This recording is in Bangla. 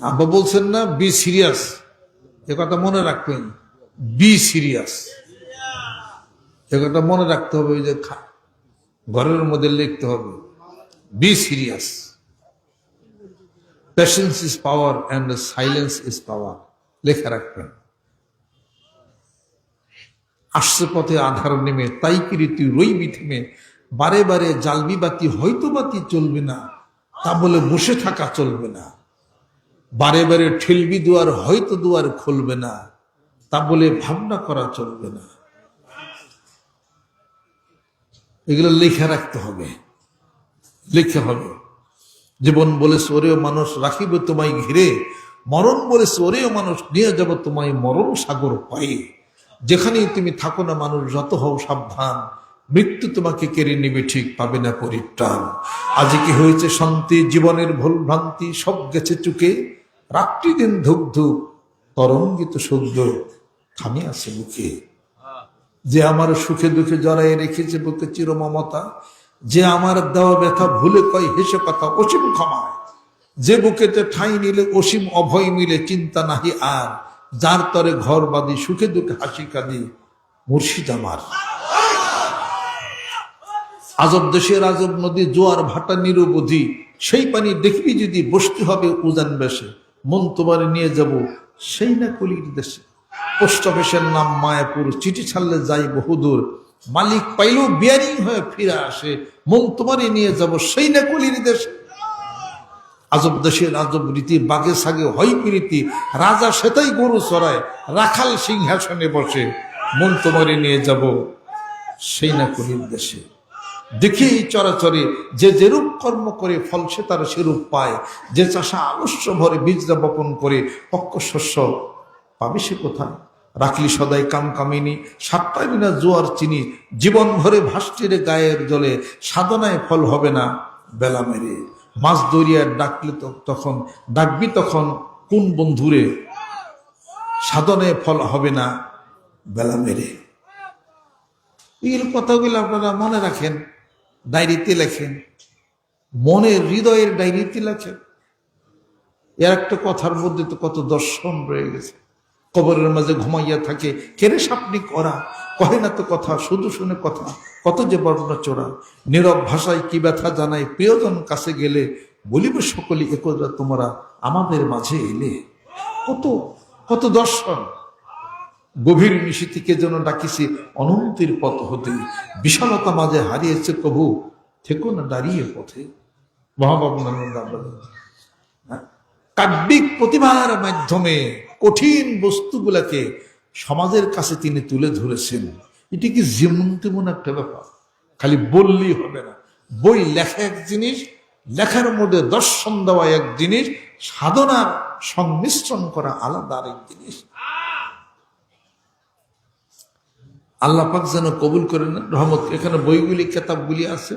আব্বা বলছেন না, বি সিরিয়াস। এ কথা মনে রাখবেন, বি সিরিয়াস। এ কথা মনে রাখতে হবে যে ঘরের মধ্যে লিখতে হবে, be serious. Patience is power and silence is power লেখা রাখবেন। আসছে পথে আধার নেমে, তাই কিরি তুই রইবি থেমে? বারে বারে জালবি বাতি হয়তো বাতি চলবে না, তা বলে বসে থাকা চলবে না। বারে বারে ঠেলবি দুয়ার, হয়তো দুয়ার খুলবে না। তা বলে ভাবনা করা চলবে না। এগুলো লেখা রাখতে হবে। লিখতে হবে। জীবন বলেছে ওরেও মানুষ, রাখিব তোমায় ঘিরে। মরণ বলেছে ওরেও মানুষ, নিয়ে যাব তোমায় মরণ সাগর পায়ে। যেখানেই তুমি থাকো না মানুষ, যত হও সাবধান। মৃত্যু তোমাকে কেড়ে নিবে ঠিক পাবে না পরিত্রাণ। আজ কি হয়েছে শান্তি, জীবনের ভুল ভ্রান্তি সব গেছে চুকে? রাত্রি দিন ধুক ধুক তরঙ্গিত সূর্য থামে আছে মুখে। যে আমার সুখে দুঃখে জড়াই রেখেছে বুকে চির মমতা যে আমার দেওয়া ব্যথা ভুলে কয় হেসে কথা অসীম ক্ষমায়। যে বুকেতে ঠাঁই নিলে অসীম অভয় মিলে চিন্তা নাহি আর, যার তরে ঘর বাঁধি সুখে দুঃখে হাসি কাঁদি মুর্শিদ আমার। আজব দেশের আজব নদী, জোয়ার ভাটা নিরবধি, সেই পানি দেখবি যদি বসতে হবে উজান বেশে, মন তোমার নিয়ে যাব সেই না কলির দেশে। পোস্ট অফিসের নাম মায়াপুর, চিঠি ছাড়লে যাই বহুদূর। মালিক পাইলেও বিয়ারিং হয়ে ফিরে আসে, মন তোমারই নিয়ে যাব সেই না কলির দেশে। আজব দেশের আজব রীতি, বাগে সাগে হয় প্রীতি রাজা সেটাই গরু চড়ায়, রাখাল সিংহাসনে বসে, মন তোমারই নিয়ে যাব সেই না কলির দেশে। দেখি চরাচরে যে যেরূপ কর্ম করে ফল সে তার সেরূপ পায়। যে চাষা আলস্য ভরে বীজ বপন করে পক্ষ শস্য পাবে সে কোথায়? রাখলি সদাই কাম কামিনি, সাতটায় বিনা জোয়ার চিনি, জীবন ভরে ভাষ্টিরে গায়ের জলে, সাধনায় ফল হবে না বেলা মেরে। মাছ দরিয়ায় ডাকলে তখন, ডাকবি তখন কোন বন্ধুরে? সাধনায় ফল হবে না বেলা মেরে। এই কথাগুলো আপনারা মনে রাখেন। ডায়েরিতে লেখেন। মনের হৃদয়ের ডায়েরিতে লেখেন। এর একটা কথার মধ্যে তো কত দর্শন রয়ে গেছে। কবরের মাঝে ঘুমাইয়া থাকে কেড়ে সাপনি করা? কহে না তো কথা, শুধু শুনে কথা, কত যে বর্ণনা চোরা। নীরব ভাষায় কি ব্যথা জানায়, প্রিয়জন কাছে গেলে বলিব সকলে একদা তোমরা আমাদের মাঝে এলে? কত কত দর্শন। গভীর নিশীতিকে যেন ডাকিছি, অনন্তের পথ হতে। বিশালতা মাঝে হারিয়েছে প্রভু, থেকো না দাঁড়িয়ে পথে। মহাবাবু কাব্যিক প্রতিভার মাধ্যমে কঠিন বস্তুগুলাকে সমাজের কাছে তিনি তুলে ধরেছেন। এটি কি যেমন তেমন একটা ব্যাপার? খালি বললেই হবে না। বই লেখা এক জিনিস, লেখার মধ্যে দর্শন দেওয়া এক জিনিস, সাধনার সংমিশ্রণ করা আলাদা আরেক জিনিস। আল্লাহ পাক যেন কবুল করেন রহমত এখানে বইগুলি কেতাবগুলি আছে।